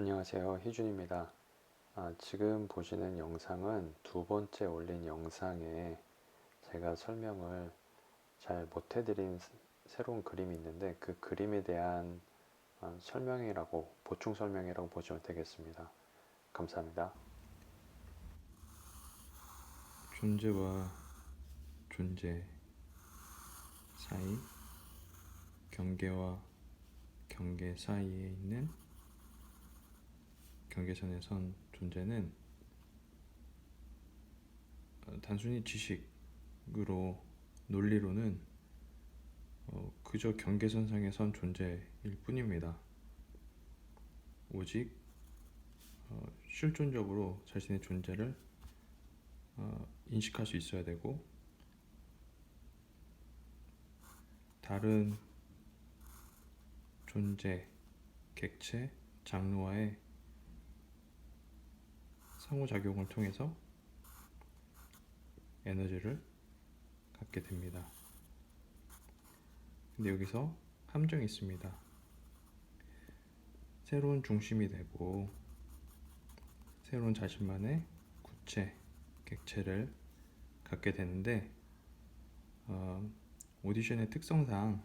안녕하세요. 희준입니다. 아, 지금 보시는 영상은 두 번째 올린 영상에 제가 설명을 잘 못해드린 스- 새로운 그림이 있는데 그 그림에 대한 어, 설명이라고, 보충 설명이라고 보시면 되겠습니다. 감사합니다. 존재와 존재 사이, 경계와 경계 사이에 있는 경계선에 선 존재는 어, 단순히 지식으로 논리로는 어, 그저 경계선상에 선 존재일 뿐입니다. 오직 어, 실존적으로 자신의 존재를 어, 인식할 수 있어야 되고 다른 존재, 객체, 장르와의 상호작용을 통해서 에너지를 갖게 됩니다. 근데 여기서 함정이 있습니다. 새로운 중심이 되고 새로운 자신만의 구체, 객체를 갖게 되는데 어, 오디션의 특성상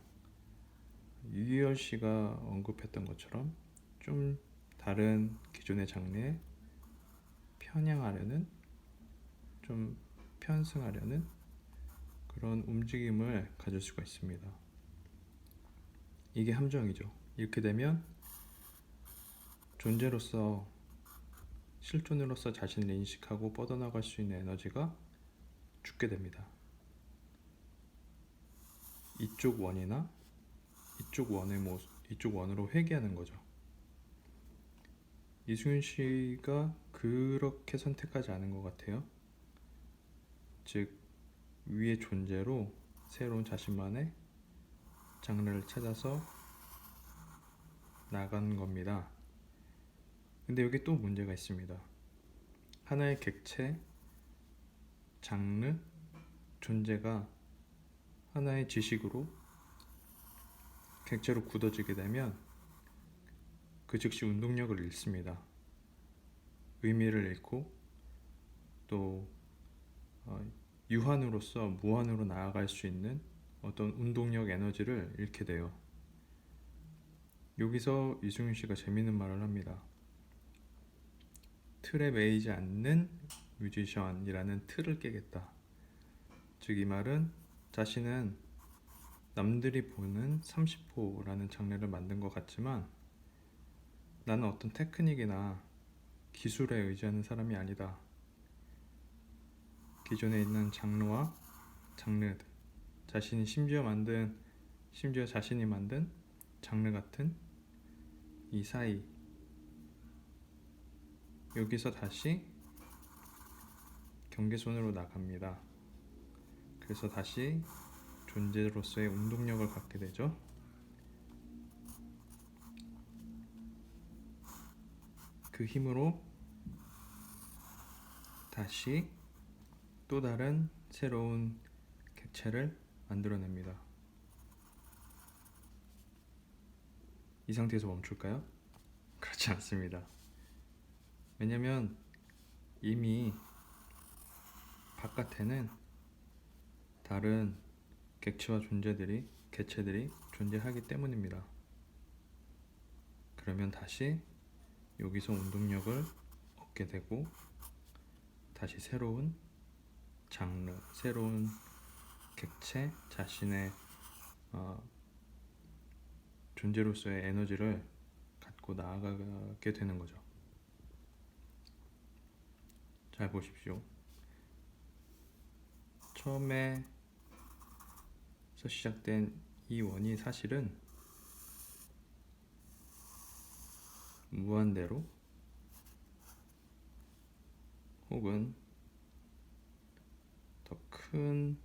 유희열 씨가 언급했던 것처럼 좀 다른 기존의 장르에 편향하려는 좀 편승하려는 그런 움직임을 가질 수가 있습니다. 이게 함정이죠. 이렇게 되면 존재로서 실존으로서 자신을 인식하고 뻗어나갈 수 있는 에너지가 죽게 됩니다. 이쪽 원이나 이쪽 원의 모습, 이쪽 원으로 회귀하는 거죠. 이승윤 씨가 그렇게 선택하지 않은 것 같아요. 즉 위의 존재로 새로운 자신만의 장르를 찾아서 나간 겁니다. 근데 여기 또 문제가 있습니다. 하나의 객체, 장르, 존재가 하나의 지식으로 객체로 굳어지게 되면 그 즉시 운동력을 잃습니다. 의미를 잃고 또 어, 유한으로서 무한으로 나아갈 수 있는 어떤 운동력 에너지를 잃게 돼요. 여기서 이승윤 씨가 재밌는 말을 합니다. 틀에 매이지 않는 뮤지션이라는 틀을 깨겠다. 즉 이 말은 자신은 남들이 보는 30호라는 장르를 만든 것 같지만 나는 어떤 테크닉이나 기술에 의지하는 사람이 아니다. 기존에 있는 장르와 장르, 자신이 심지어 만든, 심지어 자신이 만든 장르 같은 이 사이. 여기서 다시 경계선으로 나갑니다. 그래서 다시 존재로서의 운동력을 갖게 되죠. 그 힘으로 다시 또 다른 새로운 객체를 만들어냅니다. 이 상태에서 멈출까요? 그렇지 않습니다. 왜냐면 이미 바깥에는 다른 객체와 존재들이 개체들이 존재하기 때문입니다. 그러면 다시 여기서 운동력을 얻게 되고 다시 새로운 장르, 새로운 객체, 자신의 어, 존재로서의 에너지를 갖고 나아가게 되는 거죠. 잘 보십시오. 처음에 서 시작된 이 원이 사실은 무한대로 혹은 더 큰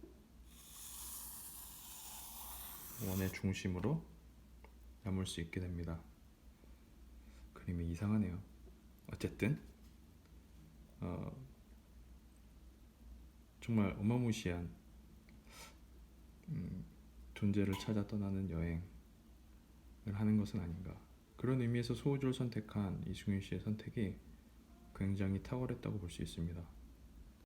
원의 중심으로 남을 수 있게 됩니다. 그림이 이상하네요. 어쨌든 어, 정말 어마무시한 음, 존재를 찾아 떠나는 여행을 하는 것은 아닌가 그런 의미에서 소우주를 선택한 이승윤 씨의 선택이 굉장히 탁월했다고 볼 수 있습니다.